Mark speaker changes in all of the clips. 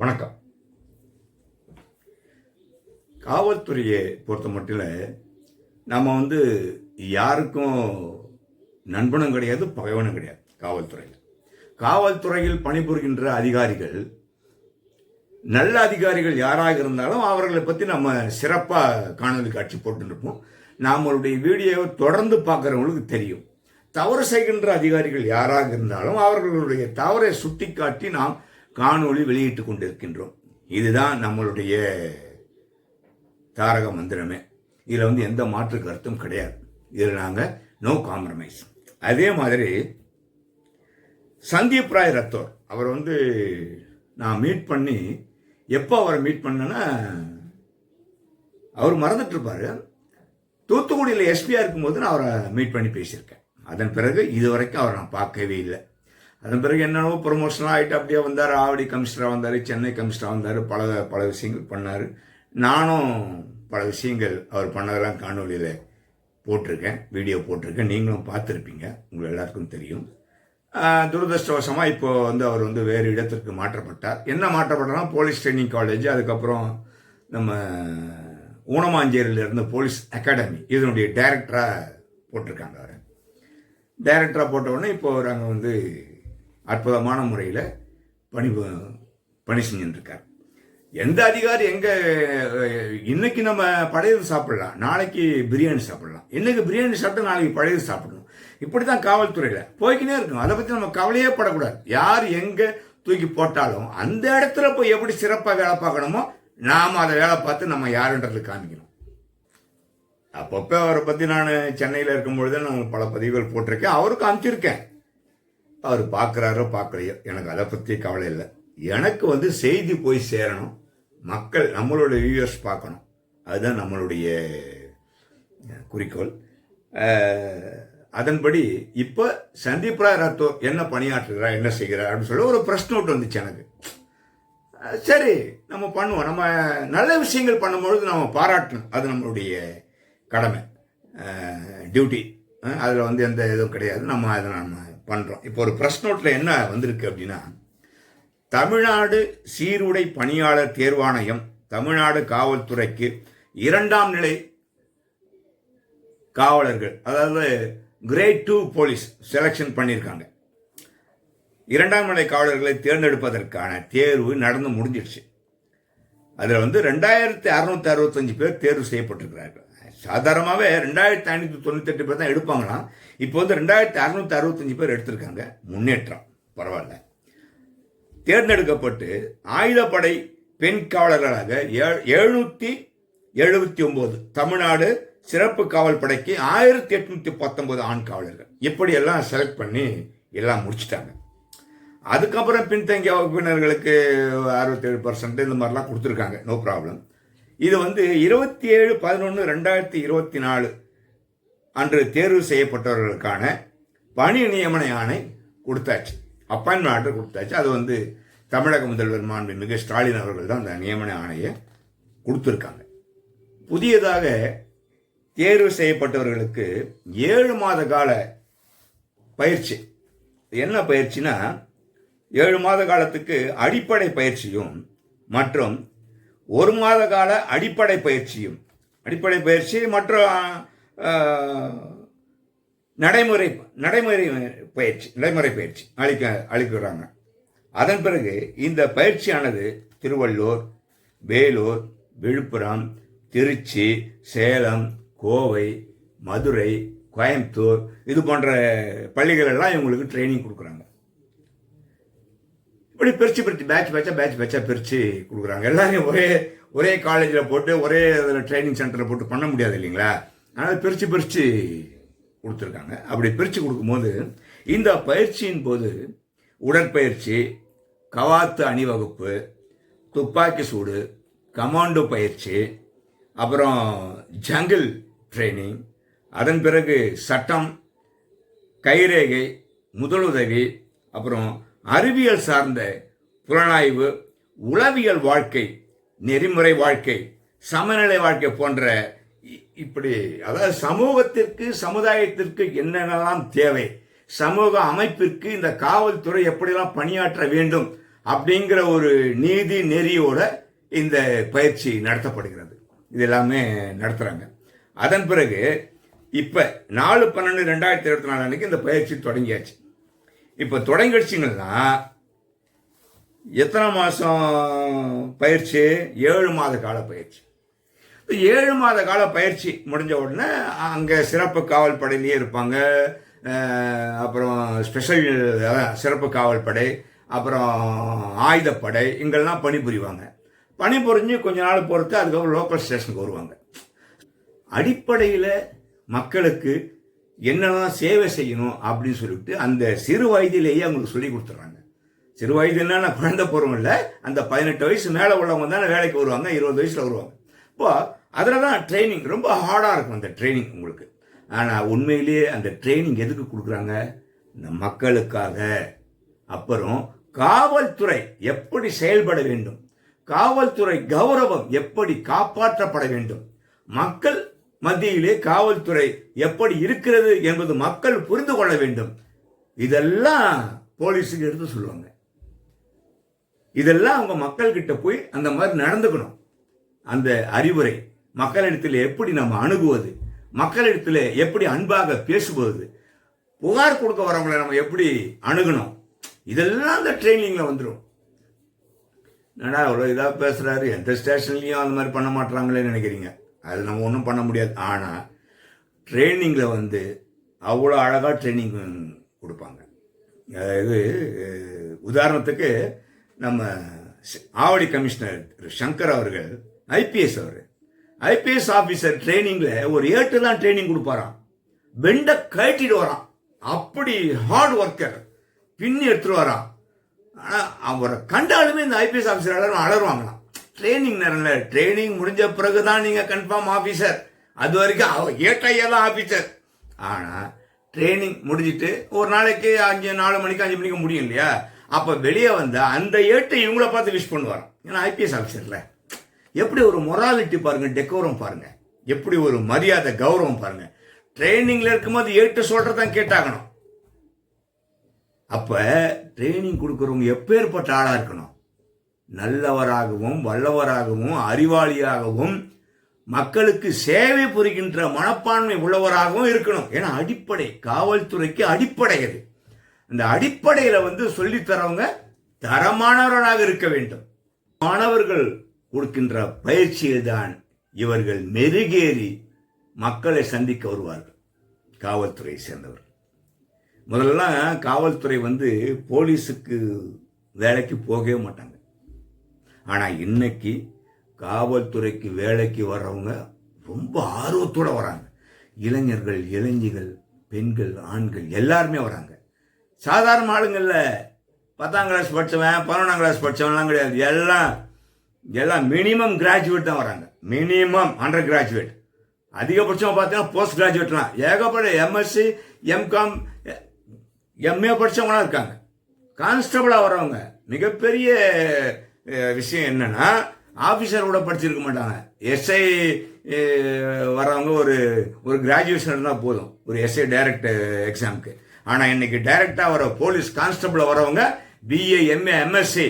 Speaker 1: வணக்கம். காவல்துறையை பொறுத்த மட்டும் நம்ம வந்து யாருக்கும் நண்பனும் கிடையாது பகைவனும் கிடையாது காவல்துறையில். காவல்துறையில் பணிபுரிகின்ற அதிகாரிகள் நல்ல அதிகாரிகள் யாராக இருந்தாலும் அவர்களை பற்றி நம்ம சிறப்பாக காணொலி காட்சி போட்டுருப்போம். நம்மளுடைய வீடியோவை தொடர்ந்து பார்க்குறவங்களுக்கு தெரியும். தவறு செய்கின்ற அதிகாரிகள் யாராக இருந்தாலும் அவர்களுடைய தவறை சுட்டிக்காட்டி நாம் காணொளி வெளியிட்டு கொண்டிருக்கின்றோம். இதுதான் நம்மளுடைய தாரக மந்திரமே. இதில் வந்து எந்த மாற்று கருத்தும் கிடையாது. இதில் நாங்கள் நோ காம்ப்ரமைஸ் அதே மாதிரி சந்தீப் ராய் ரத்தோர் அவர் வந்து நான் மீட் பண்ணி எப்போ அவரை மீட் பண்ணேன்னா அவர் மறந்துட்டுருப்பார் தூத்துக்குடியில் எஸ்பியாக இருக்கும்போது நான் அவரை மீட் பண்ணி பேசியிருக்கேன். அதன் பிறகு இதுவரைக்கும் அவரை நான் பார்க்கவே இல்லை. அதன் பிறகு என்னென்னவோ ப்ரொமோஷனாக ஆகிட்டு அப்படியே வந்தார். ஆவடி கமிஷனராக வந்தார் சென்னை கமிஷனராக வந்தார். பல பல விஷயங்கள் பண்ணார். நானும் பல விஷயங்கள் அவர் பண்ணதெல்லாம் காணொலியில் போட்டிருக்கேன். வீடியோ போட்டிருக்கேன். நீங்களும் பார்த்துருப்பீங்க. உங்களுக்கு எல்லாருக்கும் தெரியும். துரதிருஷ்டவசமாக இப்போது இப்போ வந்து அவர் வந்து வேறு இடத்திற்கு மாற்றப்பட்டார். என்ன மாற்றப்பட்டார்னா போலீஸ் ட்ரைனிங் காலேஜ் அதுக்கப்புறம் நம்ம ஊனமாஞ்சேரியில் இருந்த போலீஸ் அகாடமி இதனுடைய டைரக்டராக போட்டிருக்காங்க அவர். டைரக்டராக போட்ட உடனே இப்போ அவர் அங்கே வந்து அற்புதமான முறையில் பணி பணி செஞ்சுட்டு எந்த அதிகாரி எங்கே இன்னைக்கு நம்ம பழையது சாப்பிடலாம் நாளைக்கு பிரியாணி சாப்பிடலாம். இன்னைக்கு பிரியாணி சாப்பிட்டு நாளைக்கு பழையது சாப்பிடணும். இப்படி தான் காவல்துறையில் போய்க்கினே இருக்கும் அதை பற்றி நம்ம கவலையே படக்கூடாது. யார் எங்கே தூக்கி போட்டாலும் அந்த இடத்துல போய் எப்படி சிறப்பாக வேலை பார்க்கணுமோ நாம் அதை வேலை பார்த்து நம்ம யாருன்றது காமிக்கணும். அப்பப்போ அவரை பற்றி நான் சென்னையில் இருக்கும்பொழுது நான் பல பதிவுகள் போட்டிருக்கேன். அவருக்கு அனுப்பிச்சிருக்கேன். அவர் பார்க்குறாரோ பார்க்கலையோ எனக்கு அதை பற்றி கவலை இல்லை. எனக்கு வந்து செய்தி போய் சேரணும். மக்கள் நம்மளுடைய வியூவர்ஸ் பார்க்கணும். அதுதான் நம்மளுடைய குறிக்கோள். அதன்படி இப்போ சந்தீப் ராய் என்ன பணியாற்றுகிறார் என்ன செய்கிறார் அப்படின்னு சொல்லி ஒரு ப்ரெஸ் நோட் வந்துச்சு எனக்கு. சரி நம்ம பண்ணுவோம். நம்ம நல்ல விஷயங்கள் பண்ணும்பொழுது நம்ம பாராட்டணும். அது நம்மளுடைய கடமை. டியூட்டி அதில் வந்து எந்த இதுவும் கிடையாது. நம்ம அதை நம்ம பண்ணுறோம் இப்போ ஒரு ப்ரெஸ் நோட்டில் என்ன வந்திருக்கு அப்படின்னா தமிழ்நாடு சீருடை பணியாளர் தேர்வாணையம் தமிழ்நாடு காவல்துறைக்கு இரண்டாம் நிலை காவலர்கள் அதாவது கிரேட் டூ போலீஸ் செலெக்ஷன் பண்ணியிருக்காங்க. இரண்டாம் நிலை காவலர்களை தேர்ந்தெடுப்பதற்கான தேர்வு நடந்து முடிஞ்சிடுச்சு. அதில் வந்து ரெண்டாயிரத்தி அறுநூத்தி அறுபத்தஞ்சு பேர் தேர்வு செய்யப்பட்டிருக்கிறார்கள். சாதாரணமாகவே ரெண்டாயிரத்தி ஐநூற்றி தொண்ணூத்தெட்டு பேர் தான் எடுப்பாங்களாம். இப்போ வந்து ரெண்டாயிரத்தி அறுநூத்தி அறுபத்தஞ்சு பேர் எடுத்திருக்காங்க. முன்னேற்றம். பரவாயில்ல. தேர்ந்தெடுக்கப்பட்டு ஆயுதப்படை பெண் காவலர்களாக ஏ- எழுபத்தி ஒம்பது தமிழ்நாடு சிறப்பு காவல் படைக்கு ஆயிரத்தி எட்நூத்தி பத்தொன்பது ஆண் காவலர்கள். இப்படி எல்லாம் செலக்ட் பண்ணி எல்லாம் முடிச்சிட்டாங்க. அதுக்கப்புறம் பின்தங்கிய வகுப்பினர்களுக்கு அறுபத்தேழு பர்சன்ட் இந்த மாதிரிலாம் கொடுத்துருக்காங்க. நோ ப்ராப்ளம் இது வந்து இருபத்தி ஏழு பதினொன்று ரெண்டாயிரத்தி இருபத்தி நாலு அன்று தேர்வு செய்யப்பட்டவர்களுக்கான பணி நியமன ஆணை கொடுத்தாச்சு. அப்பாயின்மெண்ட் ஆர்டர் கொடுத்தாச்சு. அது வந்து தமிழக முதல்வர் மாண்புமிகு ஸ்டாலின் அவர்கள் தான் அந்த நியமன ஆணையை கொடுத்துருக்காங்க. புதியதாக தேர்வு செய்யப்பட்டவர்களுக்கு ஏழு மாத கால பயிற்சி. என்ன பயிற்சினா ஏழு மாத காலத்துக்கு அடிப்படை பயிற்சியும் மற்றும் ஒரு மாத கால அடிப்படை பயிற்சியும். அடிப்படை பயிற்சி மற்றும் நடைமுறை நடைமுறை பயிற்சி நடைமுறை பயிற்சி அளிக்க அளிக்கிறாங்க அதன் பிறகு இந்த பயிற்சியானது திருவள்ளூர் வேலூர் விழுப்புரம் திருச்சி சேலம் கோவை மதுரை கோயம்புத்தூர் இது போன்ற பள்ளிகளெல்லாம் இவங்களுக்கு ட்ரைனிங் கொடுக்குறாங்க. இப்படி பிரித்து பிரித்து பேட்ச் பேட்சாக பேட்ச் பேட்சாக பிரித்து கொடுக்குறாங்க. எல்லாரையும் ஒரே ஒரே காலேஜில் போட்டு ஒரே அதில் ட்ரைனிங் சென்டரில் போட்டு பண்ண முடியாது இல்லைங்களா? அதனால் பிரித்து பிரித்து கொடுத்துருக்காங்க. அப்படி பிரித்து கொடுக்கும்போது இந்த பயிற்சியின் போது உடற்பயிற்சி கவாத்து அணிவகுப்பு துப்பாக்கி சூடு கமாண்டோ பயிற்சி அப்புறம் ஜங்கிள் ட்ரைனிங் அதன் பிறகு சட்டம் கைரேகை முதலுதவி அப்புறம் அறிவியல் சார்ந்த புலனாய்வு உளவியல் வாழ்க்கை நெறிமுறை வாழ்க்கை சமநிலை வாழ்க்கை போன்ற இ- இப்படி அதாவது சமூகத்திற்கு சமுதாயத்திற்கு என்னென்னலாம் தேவை சமூக அமைப்பிற்கு இந்த காவல்துறை எப்படியெல்லாம் பணியாற்ற வேண்டும் அப்படிங்கிற ஒரு நீதி நெறியோட இந்த பயிற்சி நடத்தப்படுகிறது. இது எல்லாமே நடத்துகிறாங்க அதன் பிறகு இப்போ நாலு பன்னெண்டு ரெண்டாயிரத்தி இருபத்தி நாலு அன்னைக்கு இந்த பயிற்சி தொடங்கியாச்சு. இப்போ தொடங்கிடுச்சிங்கன்னா எத்தனை மாதம் பயிற்சி? ஏழு மாத கால பயிற்சி. ஏழு மாத கால பயிற்சி முடிஞ்ச உடனே அங்கே சிறப்பு காவல் படையிலேயே இருப்பாங்க அப்புறம் ஸ்பெஷல் அதான், சிறப்பு காவல் படை அப்புறம் ஆயுதப்படை இங்கெல்லாம் பணிபுரிவாங்க. பணிபுரிஞ்சு கொஞ்ச நாள் பொறுத்து அதுக்கப்புறம் லோக்கல் ஸ்டேஷனுக்கு வருவாங்க. அடிப்படையில் மக்களுக்கு என்னெல்லாம் சேவை செய்யணும் அப்படின்னு சொல்லிட்டு அந்த சிறு வயதிலேயே அவங்களுக்கு சொல்லி கொடுத்துட்றாங்க சிறு வயதுன்னா குழந்தை பருவம் இல்லை அந்த பதினெட்டு வயசு மேலே உள்ளவங்க தானே வேலைக்கு வருவாங்க இருபது வயசில் வருவாங்க. இப்போ அதில் தான் ட்ரைனிங் ரொம்ப ஹார்டாக இருக்கும் அந்த ட்ரைனிங் உங்களுக்கு. ஆனால் உண்மையிலேயே அந்த ட்ரைனிங் எதுக்கு கொடுக்குறாங்க? இந்த மக்களுக்காக. அப்புறம் காவல்துறை எப்படி செயல்பட வேண்டும்? காவல்துறை கௌரவம் எப்படி காப்பாற்றப்பட வேண்டும்? மக்கள் மத்தியிலே காவல்துறை எப்படி இருக்கிறது என்பது மக்கள் புரிந்து கொள்ள வேண்டும். இதெல்லாம் போலீஸுக்கு எடுத்து சொல்லுவாங்க. இதெல்லாம் அவங்க மக்கள்கிட்ட போய் அந்த மாதிரி நடந்துக்கணும். அந்த அறிவுரை மக்களிடத்தில் எப்படி நம்ம அணுகுவது? மக்களிடத்தில் எப்படி அன்பாக பேசுவது? புகார் கொடுக்க வரவங்களை நம்ம எப்படி அணுகணும்? இதெல்லாம் அந்த ட்ரைனிங்கில் வந்துடும் என்னடா அவ்வளோ இதாக பேசுகிறாரு எந்த ஸ்டேஷன்லேயும் அந்த மாதிரி பண்ண மாட்டாங்களேன்னு நினைக்கிறீங்க. அது நம்ம ஒன்றும் பண்ண முடியாது. ஆனால் ட்ரைனிங்கில் வந்து அவ்வளோ அழகாக ட்ரைனிங் கொடுப்பாங்க. இது உதாரணத்துக்கு நம்ம ஆவடி கமிஷனர் திரு சங்கர் அவர்கள் ஐபிஎஸ் அவர். ஐபிஎஸ் ஆஃபீஸர் ட்ரைனிங்கில் ஒரு ஏட்டு தான் ட்ரைனிங் கொடுப்பாராம். பெண்டை கழட்டிட்டு வரான் அப்படி ஹார்ட் ஒர்க்கர் பின்னி எடுத்துட்டு வரான். ஆனால் அவரை கண்டாலுமே இந்த ஐபிஎஸ் ஆஃபீஸர் அலரும் அலருவாங்களாம் ட்ரைனிங் நேரம்ல ட்ரைனிங் முடிஞ்ச பிறகு தான் நீங்கள் கன்ஃபார்ம் ஆஃபீஸர் அது வரைக்கும் அவ ஏட்டையெல்லாம் ஆஃபீஸர் ஆனால் ட்ரைனிங் முடிஞ்சிட்டு ஒரு நாளைக்கு அஞ்சு நாலு மணிக்கு அஞ்சு மணிக்கு முடியும் இல்லையா? அப்போ வெளியே வந்த அந்த ஏட்டை இவங்கள பார்த்து விஷ் பண்ணுவார் ஏன்னா ஐபிஎஸ் ஆஃபீஸரில் எப்படி ஒரு மொராலிட்டி பாருங்கள் டெக்கோரம் பாருங்கள் எப்படி ஒரு மரியாதை கௌரவம் பாருங்கள் ட்ரைனிங்கில் இருக்கும்போது ஏட்டு சொல்கிறதான் கேட்டாகணும். அப்போ ட்ரைனிங் கொடுக்குறவங்க எப்பேற்பட்ட ஆளாக இருக்கணும்? நல்லவராகவும் வல்லவராகவும் அறிவாளியாகவும் மக்களுக்கு சேவை புரிகின்ற மனப்பான்மை உள்ளவராகவும் இருக்கணும். ஏன்னா அடிப்படை காவல்துறைக்கு அடிப்படை அது. அந்த அடிப்படையில் வந்து சொல்லித் தரவங்க தரமானவர்களாக இருக்க வேண்டும். மாணவர்கள் கொடுக்கின்ற பயிற்சியில் தான் இவர்கள் மெருகேறி மக்களை சந்திக்க வருவார்கள். காவல்துறையை சேர்ந்தவர் முதல்லாம் காவல்துறை வந்து போலீஸுக்கு வேலைக்கு போகவே மாட்டாங்க. ஆனால் இன்னைக்கு காவல்துறைக்கு வேலைக்கு வர்றவங்க ரொம்ப ஆர்வத்தோட வராங்க. இளைஞர்கள் இளைஞிகள் பெண்கள் ஆண்கள் எல்லாருமே வராங்க. சாதாரண ஆளுங்கள்ல பத்தாம் கிளாஸ் படித்தவன் பதினொன்றாம் கிளாஸ் படித்தவன்லாம் கிடையாது. எல்லாம் எல்லாம் மினிமம் கிராஜுவேட் தான் வராங்க. மினிமம் அண்டர் கிராஜுவேட் அதிகபட்சம் பார்த்தீங்கன்னா போஸ்ட் கிராஜுவேட்லாம் ஏகப்பட்ட எம்எஸ்சி எம்காம் எம்ஏ படித்தவங்களாம் இருக்காங்க. கான்ஸ்டபிளாக வரவங்க மிகப்பெரிய விஷயம் என்னன்னா ஆஃபீஸர் கூட படிச்சிருக்க மாட்டாங்க. எஸ்ஐ வரவங்க ஒரு ஒரு கிராஜுவேஷன் இருந்தால் போதும். ஒரு எஸ்ஐ டைரக்ட் எக்ஸாமுக்கு ஆனால் இன்னைக்கு டைரக்டாக வர போலீஸ் கான்ஸ்டபிள் வரவங்க பிஏ எம்ஏ எம்எஸ்சி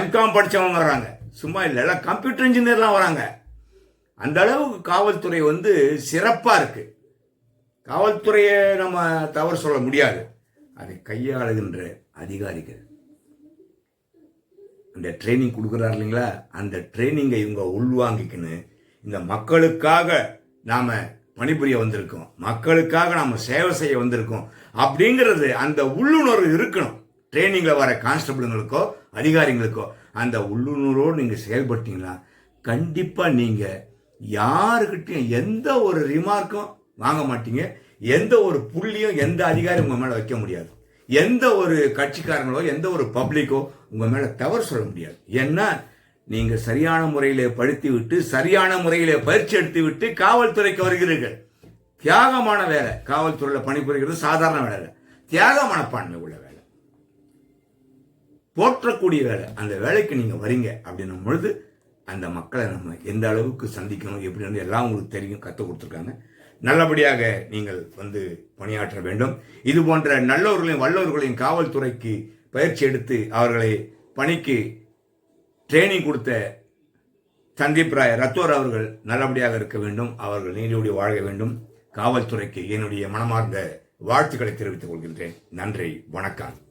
Speaker 1: எம்காம் படித்தவங்க வராங்க சும்மா இல்லை எல்லாம் கம்ப்யூட்டர் இன்ஜினியர்லாம் வராங்க அந்த அளவுக்கு காவல்துறை வந்து சிறப்பாக இருக்கு. காவல்துறையை நம்ம தவறு சொல்ல முடியாது. அதை கையாளுகின்ற அதிகாரிகள். அந்த ட்ரைனிங் கொடுக்குறாரு இல்லைங்களா? அந்த ட்ரைனிங்கை இவங்க உள்வாங்கிக்கின்னு இந்த மக்களுக்காக நாம் பணிபுரிய வந்திருக்கோம். மக்களுக்காக நாம் சேவை செய்ய வந்திருக்கோம். அப்படிங்கிறது அந்த உள்ளுணர்வு இருக்கணும். ட்ரைனிங்கில் வர கான்ஸ்டபிளுங்களுக்கோ அதிகாரிங்களுக்கோ அந்த உள்ளுணர்வோடு நீங்கள் செயல்பட்டீங்களா கண்டிப்பாக நீங்கள் யாருக்கிட்டையும் எந்த ஒரு ரிமார்க்கும் வாங்க மாட்டீங்க. எந்த ஒரு புள்ளியும் எந்த அதிகாரியும் உங்கள் மேலே வைக்க முடியாது. எந்த ஒரு கட்சிக்காரங்களோ எந்த ஒரு பப்ளிக்கோ உங்கள் மேலே தவறு சொல்ல முடியாது. ஏன்னா நீங்கள் சரியான முறையில் படுத்தி விட்டு சரியான முறையில் பயிற்சி எடுத்து விட்டு காவல்துறைக்கு வருகிறீர்கள். தியாகமான வேலை. காவல்துறையில் பணிபுரிகிறது சாதாரண வேலை தியாக மனப்பான்மை உள்ள வேலை. போற்றக்கூடிய வேலை. அந்த வேலைக்கு நீங்கள் வரீங்க அப்படின்னும் பொழுது அந்த மக்களை நம்ம எந்த அளவுக்கு சந்திக்கணும் எப்படின்னு எல்லாம் உங்களுக்கு தெரியும் கற்றுக் கொடுத்துருக்காங்க. நல்லபடியாக நீங்கள் வந்து பணியாற்ற வேண்டும். இது போன்ற நல்லவர்களையும் வல்லவர்களையும் காவல்துறைக்கு பயிற்சி எடுத்து அவர்களை பணிக்கு ட்ரைனிங் கொடுத்த சந்தீப் ராய் ரத்தோர் அவர்கள் நல்லபடியாக இருக்க வேண்டும். அவர்கள் நீதியோடு வாழ வேண்டும். காவல்துறைக்கு என்னுடைய மனமார்ந்த வாழ்த்துக்களை தெரிவித்துக் கொள்கின்றேன். நன்றி. வணக்கம்.